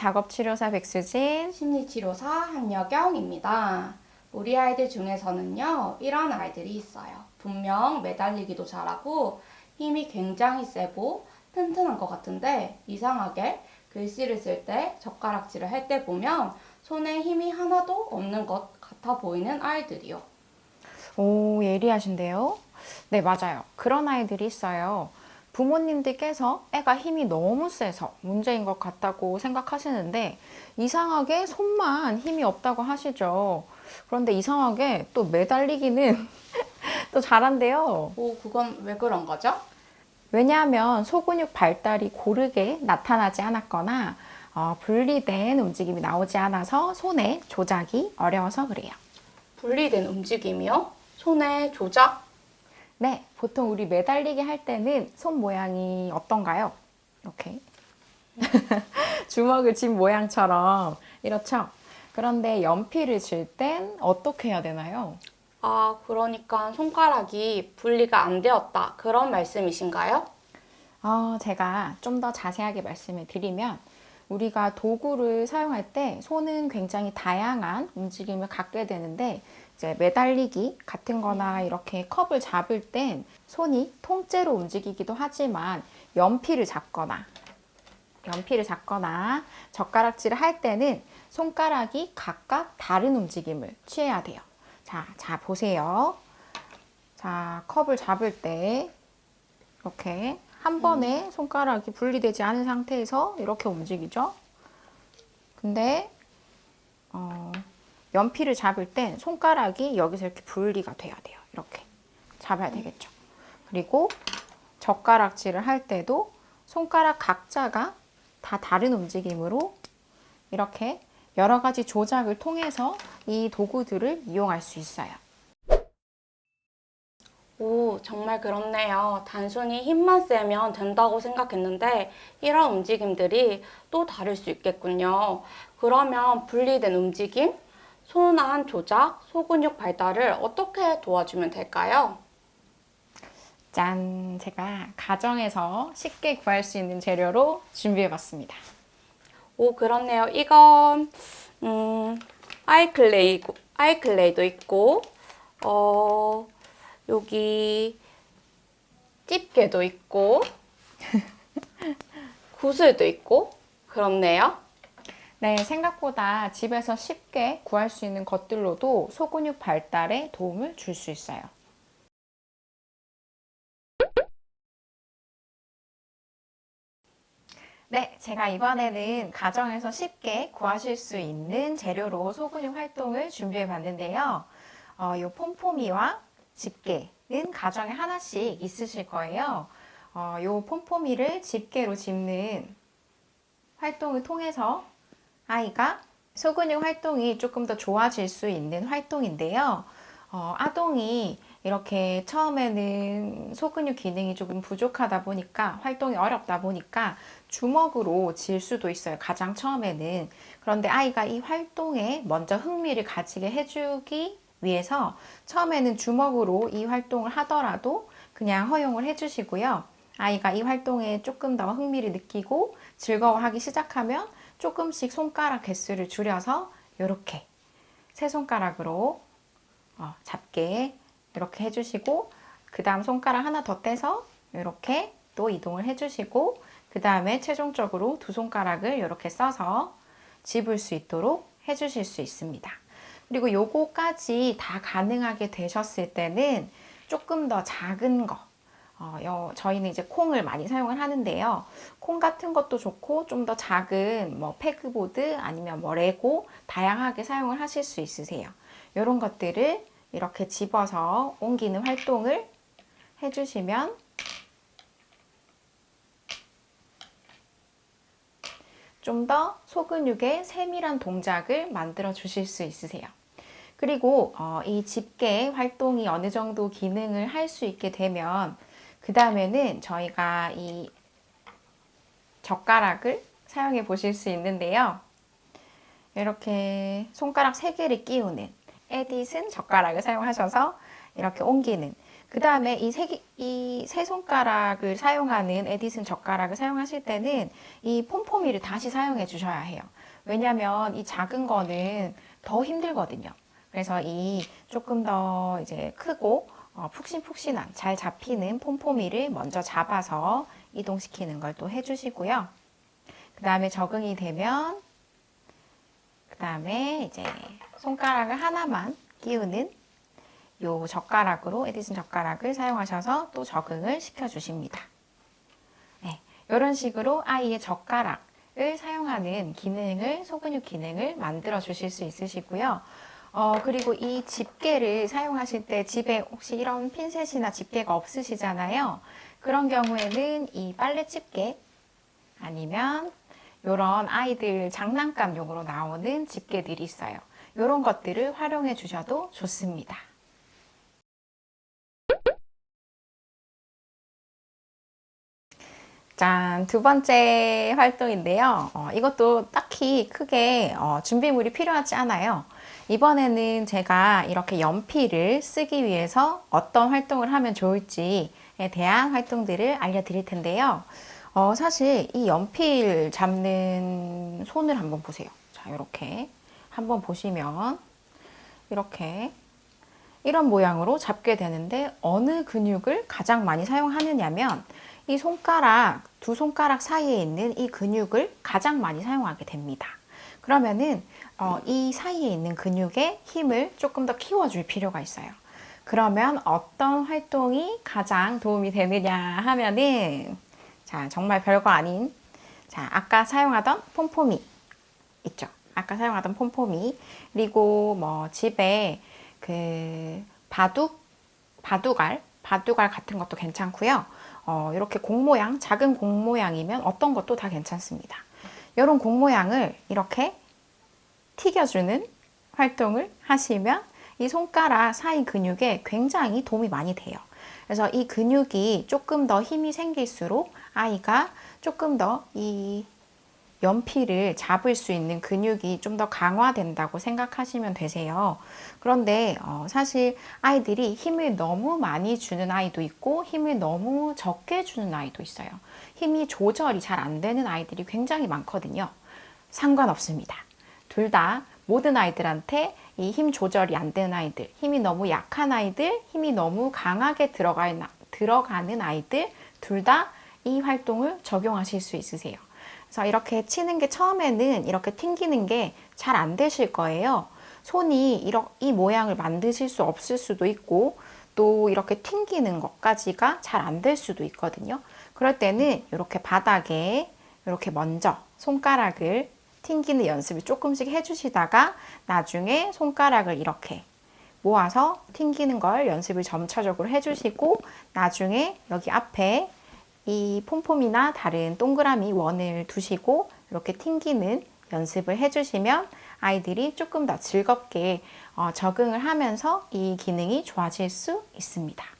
작업치료사 백수진. 심리치료사 한여경입니다. 우리 아이들 중에서는요, 이런 아이들이 있어요. 분명 매달리기도 잘하고 힘이 굉장히 세고 튼튼한 것 같은데 이상하게 글씨를 쓸 때 젓가락질을 할 때 보면 손에 힘이 하나도 없는 것 같아 보이는 아이들이요. 오, 예리하신데요? 네, 맞아요. 그런 아이들이 있어요. 부모님들께서 애가 힘이 너무 세서 문제인 것 같다고 생각하시는데 이상하게 손만 힘이 없다고 하시죠. 그런데 이상하게 또 매달리기는 또 잘한대요. 오, 그건 왜 그런 거죠? 왜냐하면 소근육 발달이 고르게 나타나지 않았거나 어, 분리된 움직임이 나오지 않아서 손에 조작이 어려워서 그래요. 분리된 움직임이요? 손의 조작? 네, 보통 우리 매달리기 할 때는 손 모양이 어떤가요? 이렇게 주먹을 쥔 모양처럼 이렇죠. 그런데 연필을 질 땐 어떻게 해야 되나요? 아, 그러니까 손가락이 분리가 안 되었다. 그런 말씀이신가요? 어, 제가 좀 더 자세하게 말씀을 드리면 우리가 도구를 사용할 때 손은 굉장히 다양한 움직임을 갖게 되는데 이제 매달리기 같은 거나 이렇게 컵을 잡을 땐 손이 통째로 움직이기도 하지만 연필을 잡거나 연필을 잡거나 젓가락질을 할 때는 손가락이 각각 다른 움직임을 취해야 돼요. 자, 자 보세요. 자, 컵을 잡을 때 이렇게 한 번에 손가락이 분리되지 않은 상태에서 이렇게 움직이죠. 근데 어, 연필을 잡을 땐 손가락이 여기서 이렇게 분리가 돼야 돼요. 이렇게 잡아야 되겠죠. 그리고 젓가락질을 할 때도 손가락 각자가 다 다른 움직임으로 이렇게 여러 가지 조작을 통해서 이 도구들을 이용할 수 있어요. 오, 정말 그렇네요. 단순히 힘만 세면 된다고 생각했는데 이런 움직임들이 또 다를 수 있겠군요. 그러면 분리된 움직임, 손안 조작, 소근육 발달을 어떻게 도와주면 될까요? 짠! 제가 가정에서 쉽게 구할 수 있는 재료로 준비해봤습니다. 오, 그렇네요. 이건 음, 아이클레이, 아이클레이도 있고, 어, 여기 집게도 있고, 구슬도 있고, 그렇네요. 네, 생각보다 집에서 쉽게 구할 수 있는 것들로도 소근육 발달에 도움을 줄 수 있어요. 네, 제가 이번에는 가정에서 쉽게 구하실 수 있는 재료로 소근육 활동을 준비해 봤는데요. 어, 이 폼포미와 집게는 가정에 하나씩 있으실 거예요. 어, 이 폼포미를 집게로 집는 활동을 통해서 아이가 소근육 활동이 조금 더 좋아질 수 있는 활동인데요. 어, 아동이 이렇게 처음에는 소근육 기능이 조금 부족하다 보니까 활동이 어렵다 보니까 주먹으로 질 수도 있어요. 가장 처음에는. 그런데 아이가 이 활동에 먼저 흥미를 가지게 해주기 위해서 처음에는 주먹으로 이 활동을 하더라도 그냥 허용을 해주시고요. 아이가 이 활동에 조금 더 흥미를 느끼고 즐거워하기 시작하면 조금씩 손가락 개수를 줄여서 이렇게 세 손가락으로 어, 잡게 이렇게 해주시고 그 다음 손가락 하나 더 떼서 이렇게 또 이동을 해주시고 그 다음에 최종적으로 두 손가락을 이렇게 써서 집을 수 있도록 해주실 수 있습니다. 그리고 요거까지 다 가능하게 되셨을 때는 조금 더 작은 거 어, 여, 저희는 이제 콩을 많이 사용을 하는데요. 콩 같은 것도 좋고 좀 더 작은 뭐 패그보드 아니면 뭐 레고 다양하게 사용을 하실 수 있으세요. 이런 것들을 이렇게 집어서 옮기는 활동을 해주시면 좀 더 소근육의 세밀한 동작을 만들어 주실 수 있으세요. 그리고 어, 이 집게 활동이 어느 정도 기능을 할 수 있게 되면 그 다음에는 저희가 이 젓가락을 사용해 보실 수 있는데요. 이렇게 손가락 3개를 끼우는 에디슨 젓가락을 사용하셔서 이렇게 옮기는 그 다음에 이 세, 이 세 손가락을 사용하는 에디슨 젓가락을 사용하실 때는 이 폼포미를 다시 사용해 주셔야 해요. 왜냐하면 이 작은 거는 더 힘들거든요. 그래서 이 조금 더 이제 크고 어, 푹신푹신한 잘 잡히는 폼포미를 먼저 잡아서 이동시키는 걸 또 해주시고요. 그 다음에 적응이 되면 그 다음에 이제 손가락을 하나만 끼우는 요 젓가락으로 에디슨 젓가락을 사용하셔서 또 적응을 시켜주십니다. 네, 이런 식으로 아이의 젓가락을 사용하는 기능을 소근육 기능을 만들어 주실 수 있으시고요. 어, 그리고 이 집게를 사용하실 때 집에 혹시 이런 핀셋이나 집게가 없으시잖아요. 그런 경우에는 이 빨래 집게 아니면 이런 아이들 장난감용으로 나오는 집게들이 있어요. 이런 것들을 활용해 주셔도 좋습니다. 짠, 두 번째 활동인데요. 어, 이것도 딱히 크게 어, 준비물이 필요하지 않아요. 이번에는 제가 이렇게 연필을 쓰기 위해서 어떤 활동을 하면 좋을지에 대한 활동들을 알려드릴 텐데요. 어, 사실 이 연필 잡는 손을 한번 보세요. 자, 이렇게 한번 보시면 이렇게 이런 모양으로 잡게 되는데 어느 근육을 가장 많이 사용하느냐면 이 손가락, 두 손가락 사이에 있는 이 근육을 가장 많이 사용하게 됩니다. 그러면은 어, 이 사이에 있는 근육의 힘을 조금 더 키워줄 필요가 있어요. 그러면 어떤 활동이 가장 도움이 되느냐 하면은 자 정말 별거 아닌 자 아까 사용하던 폼폼이 있죠. 아까 사용하던 폼폼이 그리고 뭐 집에 그 바둑 바둑알 바둑알 같은 것도 괜찮고요. 어, 이렇게 공 모양 작은 공 모양이면 어떤 것도 다 괜찮습니다. 이런 공 모양을 이렇게 튀겨주는 활동을 하시면 이 손가락 사이 근육에 굉장히 도움이 많이 돼요. 그래서 이 근육이 조금 더 힘이 생길수록 아이가 조금 더 이 연필을 잡을 수 있는 근육이 좀 더 강화된다고 생각하시면 되세요. 그런데 어, 사실 아이들이 힘을 너무 많이 주는 아이도 있고 힘을 너무 적게 주는 아이도 있어요. 힘이 조절이 잘 안 되는 아이들이 굉장히 많거든요. 상관없습니다. 둘 다 모든 아이들한테 이 힘 조절이 안 되는 아이들, 힘이 너무 약한 아이들, 힘이 너무 강하게 들어가, 들어가는 아이들 둘 다 이 활동을 적용하실 수 있으세요. 그래서 이렇게 치는 게 처음에는 이렇게 튕기는 게 잘 안 되실 거예요. 손이 이렇게 이 모양을 만드실 수 없을 수도 있고 또 이렇게 튕기는 것까지가 잘 안 될 수도 있거든요. 그럴 때는 이렇게 바닥에 이렇게 먼저 손가락을 튕기는 연습을 조금씩 해주시다가 나중에 손가락을 이렇게 모아서 튕기는 걸 연습을 점차적으로 해주시고 나중에 여기 앞에 이 폼폼이나 다른 동그라미 원을 두시고 이렇게 튕기는 연습을 해주시면 아이들이 조금 더 즐겁게 어, 적응을 하면서 이 기능이 좋아질 수 있습니다.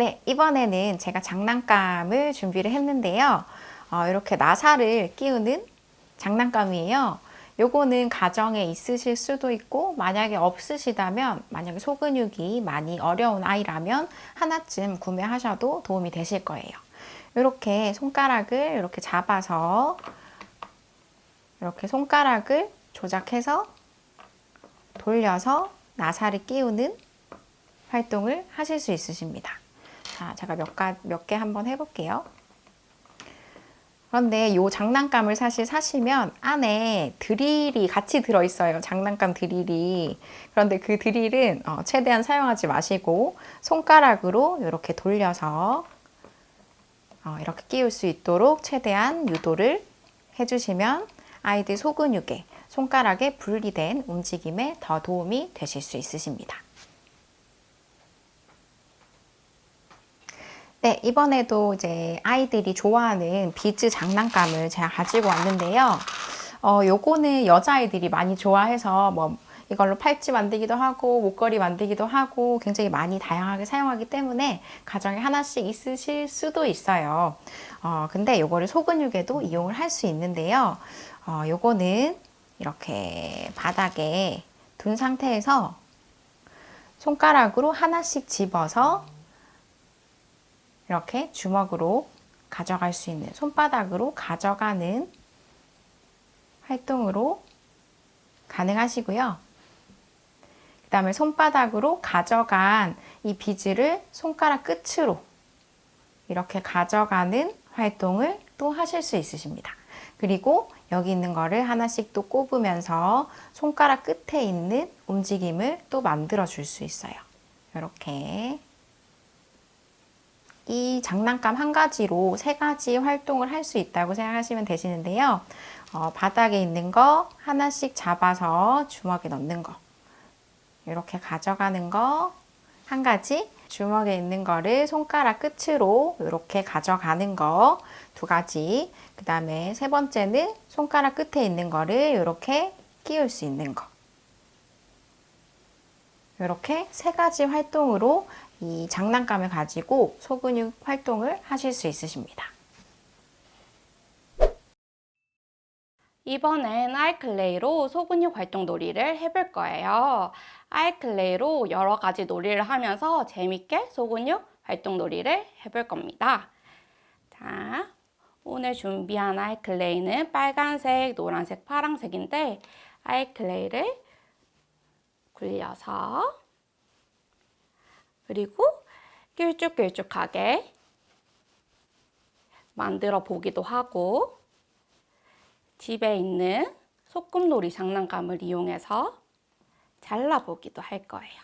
네, 이번에는 제가 장난감을 준비를 했는데요. 어, 이렇게 나사를 끼우는 장난감이에요. 요거는 가정에 있으실 수도 있고 만약에 없으시다면 만약에 소근육이 많이 어려운 아이라면 하나쯤 구매하셔도 도움이 되실 거예요. 이렇게 손가락을 이렇게 잡아서 이렇게 손가락을 조작해서 돌려서 나사를 끼우는 활동을 하실 수 있으십니다. 자, 제가 몇, 개 한번 해볼게요. 그런데 이 장난감을 사실 사시면 안에 드릴이 같이 들어있어요. 장난감 드릴이. 그런데 그 드릴은 어, 최대한 사용하지 마시고 손가락으로 이렇게 돌려서 어, 이렇게 끼울 수 있도록 최대한 유도를 해주시면 아이들 소근육에 손가락에 분리된 움직임에 더 도움이 되실 수 있으십니다. 네, 이번에도 이제 아이들이 좋아하는 비즈 장난감을 제가 가지고 왔는데요. 어, 요거는 여자아이들이 많이 좋아해서 뭐 이걸로 팔찌 만들기도 하고 목걸이 만들기도 하고 굉장히 많이 다양하게 사용하기 때문에 가정에 하나씩 있으실 수도 있어요. 어, 근데 요거를 소근육에도 이용을 할 수 있는데요. 어, 요거는 이렇게 바닥에 둔 상태에서 손가락으로 하나씩 집어서 이렇게 주먹으로 가져갈 수 있는 손바닥으로 가져가는 활동으로 가능하시고요. 그 다음에 손바닥으로 가져간 이 비즈를 손가락 끝으로 이렇게 가져가는 활동을 또 하실 수 있으십니다. 그리고 여기 있는 거를 하나씩 또 꼽으면서 손가락 끝에 있는 움직임을 또 만들어 줄 수 있어요. 이렇게. 이 장난감 한 가지로 세 가지 활동을 할 수 있다고 생각하시면 되시는데요. 어, 바닥에 있는 거 하나씩 잡아서 주먹에 넣는 거. 이렇게 가져가는 거 한 가지. 주먹에 있는 거를 손가락 끝으로 이렇게 가져가는 거 두 가지. 그 다음에 세 번째는 손가락 끝에 있는 거를 이렇게 끼울 수 있는 거. 이렇게 세 가지 활동으로 이 장난감을 가지고 소근육 활동을 하실 수 있으십니다. 이번엔 아이클레이로 소근육 활동 놀이를 해볼 거예요. 아이클레이로 여러 가지 놀이를 하면서 재밌게 소근육 활동 놀이를 해볼 겁니다. 자, 오늘 준비한 아이클레이는 빨간색, 노란색, 파란색인데 아이클레이를 굴려서 그리고 길쭉길쭉하게 만들어 보기도 하고 집에 있는 소꿉놀이 장난감을 이용해서 잘라보기도 할 거예요.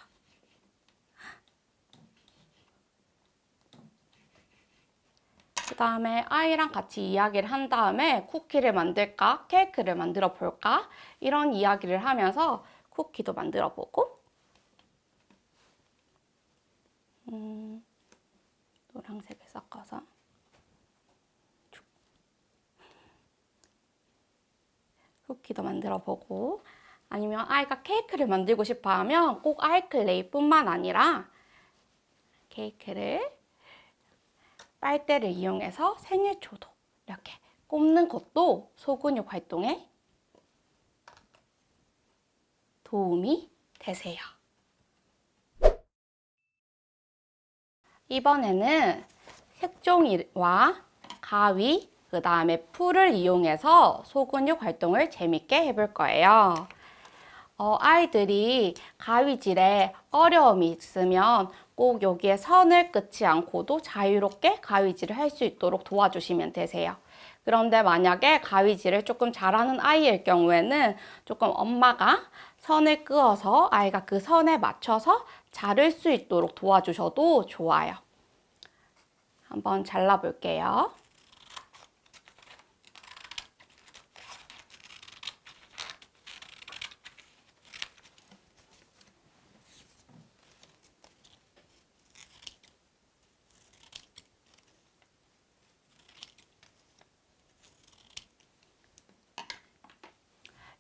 그 다음에 아이랑 같이 이야기를 한 다음에 쿠키를 만들까, 케이크를 만들어 볼까, 이런 이야기를 하면서 쿠키도 만들어 보고, 음, 노란색을 섞어서 쿠키도 만들어 보고 아니면 아이가 케이크를 만들고 싶어 하면 꼭 아이클레이뿐만 아니라 케이크를 빨대를 이용해서 생일초도 이렇게 꼽는 것도 소근육 활동에 도움이 되세요. 이번에는 색종이와 가위, 그 다음에 풀을 이용해서 소근육 활동을 재밌게 해볼 거예요. 어, 아이들이 가위질에 어려움이 있으면 꼭 여기에 선을 긋지 않고도 자유롭게 가위질을 할 수 있도록 도와주시면 되세요. 그런데 만약에 가위질을 조금 잘하는 아이일 경우에는 조금 엄마가 선을 그어서 아이가 그 선에 맞춰서 자를 수 있도록 도와주셔도 좋아요. 한번 잘라볼게요.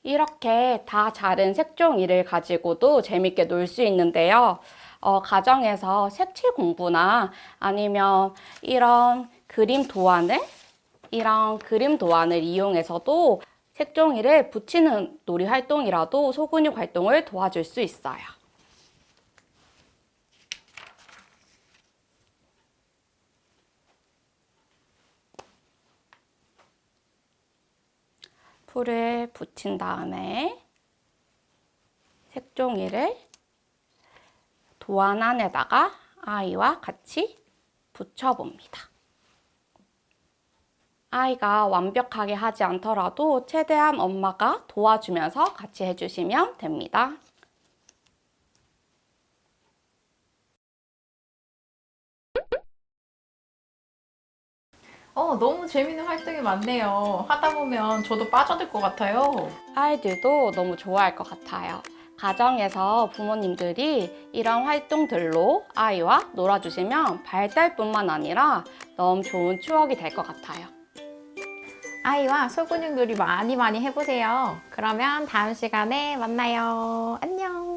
이렇게 다 자른 색종이를 가지고도 재밌게 놀 수 있는데요. 어, 가정에서 색칠 공부나 아니면 이런 그림 도안을 이런 그림 도안을 이용해서도 색종이를 붙이는 놀이 활동이라도 소근육 활동을 도와줄 수 있어요. 풀을 붙인 다음에 색종이를 도안 안에다가 아이와 같이 붙여봅니다. 아이가 완벽하게 하지 않더라도 최대한 엄마가 도와주면서 같이 해주시면 됩니다. 어, 너무 재밌는 활동이 많네요. 하다 보면 저도 빠져들 것 같아요. 아이들도 너무 좋아할 것 같아요. 가정에서 부모님들이 이런 활동들로 아이와 놀아주시면 발달뿐만 아니라 너무 좋은 추억이 될 것 같아요. 아이와 소근육 놀이 많이 많이 해보세요. 그러면 다음 시간에 만나요. 안녕.